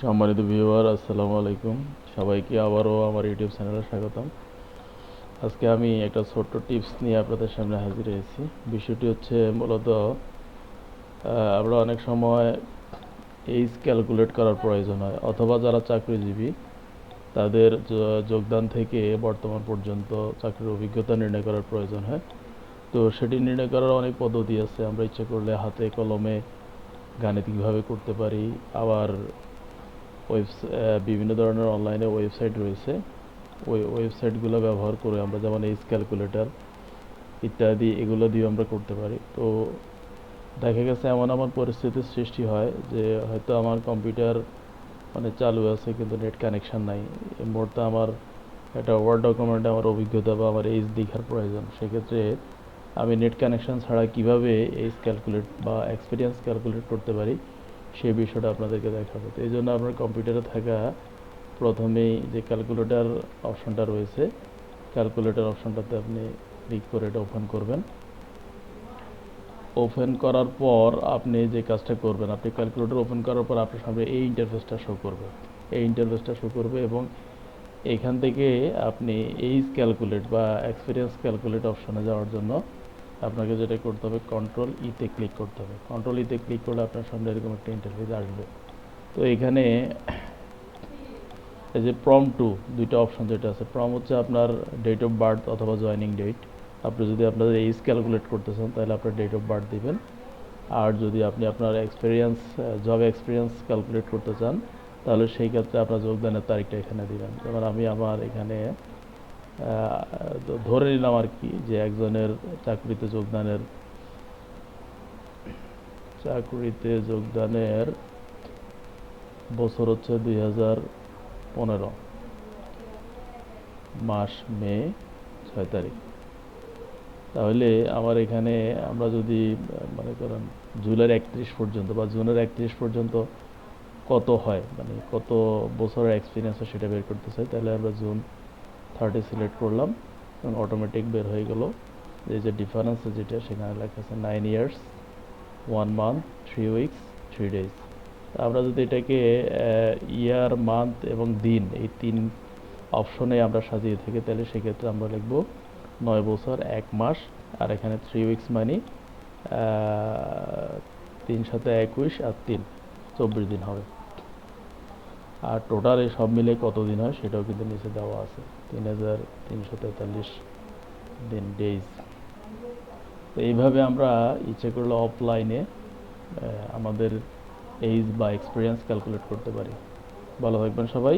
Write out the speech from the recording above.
সম্মানিত ভিউয়ার, আসসালামু আলাইকুম। সবাইকে আবারও আমার ইউটিউব চ্যানেলে স্বাগতম। আজকে আমি একটা ছোট্ট টিপস নিয়ে আপনাদের সামনে হাজির হয়েছি। বিষয়টি হচ্ছে মূলত আমরা অনেক সময় এইজ ক্যালকুলেট করার প্রয়োজন হয়, অথবা যারা চাকরিজীবী, তাদের যোগদান থেকে বর্তমান পর্যন্ত চাকরির অভিজ্ঞতা নির্ণয় করার প্রয়োজন হয়। তো সেটি নির্ণয় করার অনেক পদ্ধতি আছে। আমরা ইচ্ছে করলে হাতে কলমে গাণিতিকভাবে করতে পারি। আবার ওয়েবস বিভিন্ন ধরনের অনলাইনে ওয়েবসাইট রয়েছে। ওই ওয়েবসাইটগুলো ব্যবহার করে আমরা যেমন এইচ ক্যালকুলেটর ইত্যাদি এগুলো দিয়ে আমরা করতে পারি। তো দেখা গেছে এমন এমন পরিস্থিতির সৃষ্টি হয় যে হয়তো আমার কম্পিউটার মানে চালু আছে কিন্তু নেট কানেকশান নাই। এই মুহূর্তে আমার একটা ওয়ার্ড ডকুমেন্টে আমার অভিজ্ঞতা বা আমার এইচ দেখার প্রয়োজন। সেক্ষেত্রে আমি নেট কানেকশন ছাড়া কীভাবে এইচ ক্যালকুলেট বা এক্সপিরিয়েন্স ক্যালকুলেট করতে পারি? সেই বিষয়টা আপনাদেরকে দেখাবো। তো এই জন্য আপনার কম্পিউটারে থাকা প্রথমেই যে ক্যালকুলেটর অপশনটা রয়েছে ক্যালকুলেটর অপশনটাতে আপনি ক্লিক করে এটা ওপেন করবেন। ওপেন করার পর আপনি যে কাজটা করবেন, আপনি ক্যালকুলেটর ওপেন করার পর আপনার সামনে এই ইন্টারফেসটা শো করবে। এই ইন্টারফেসটা শো করবে এবং এখান থেকে আপনি এইজ ক্যালকুলেট বা এক্সপিরিয়েন্স ক্যালকুলেট অপশনে যাওয়ার জন্য আপনাকে যেটা করতে হবে কন্ট্রোল ইতে ক্লিক করতে হবে। কন্ট্রোল ইতে ক্লিক করলে আপনার সামনে এরকম একটা ইন্টারফেস আসবে। তো এখানে এই যে প্রম টু দুইটা অপশন যেটা আছে প্রম হচ্ছে আপনার ডেট অফ বার্থ অথবা জয়েনিং ডেট আপনি যদি আপনাদের এইজ ক্যালকুলেট করতে চান, তাহলে আপনার ডেট অফ বার্থ দিবেন। আর যদি আপনি আপনার এক্সপিরিয়েন্স জব এক্সপিরিয়েন্স ক্যালকুলেট করতে চান, তাহলে সেই ক্ষেত্রে আপনার যোগদানের তারিখটা এখানে দিবেন। যেমন আমি আমার এখানে ধরে নিলাম আর কি যে একজনের চাকরিতে যোগদানের চাকরিতে যোগদানের বছর হচ্ছে দুই হাজার পনেরো, মাস মে ছয় তারিখ। তাহলে আমার এখানে আমরা যদি, মনে করেন, জুলাইয়ের একত্রিশ পর্যন্ত বা জুনের একত্রিশ পর্যন্ত কত হয় মানে কত বছরের এক্সপিরিয়েন্স সেটা বের করতে চাই, তাহলে আমরা জুন থার্টি সিলেক্ট করলাম, এবং অটোমেটিক বের হয়ে গেল। এই যে ডিফারেন্স যেটা, সেখানে লেখা আছে nine years one month three weeks three days আমরা যদি এটাকে ইয়ার মান্থ এবং দিন এই তিন অপশনে আমরা সাজিয়ে থাকি, তাহলে সেক্ষেত্রে আমরা লিখব নয় বছর, এক মাস, আর এখানে থ্রি উইকস মানে তিন সাথে একুশ আর তিন, চব্বিশ দিন হবে। আর টোটাল এই সব মিলে কত দিন হয় সেটাও কিন্তু নিচে দেওয়া আছে। তিন হাজার তিনশো তেতাল্লিশ দিন ডেজ তো এইভাবে আমরা ইচ্ছে করলে অফলাইনে আমাদের এইজ বা এক্সপিরিয়েন্স ক্যালকুলেট করতে পারি। ভালো থাকবেন সবাই।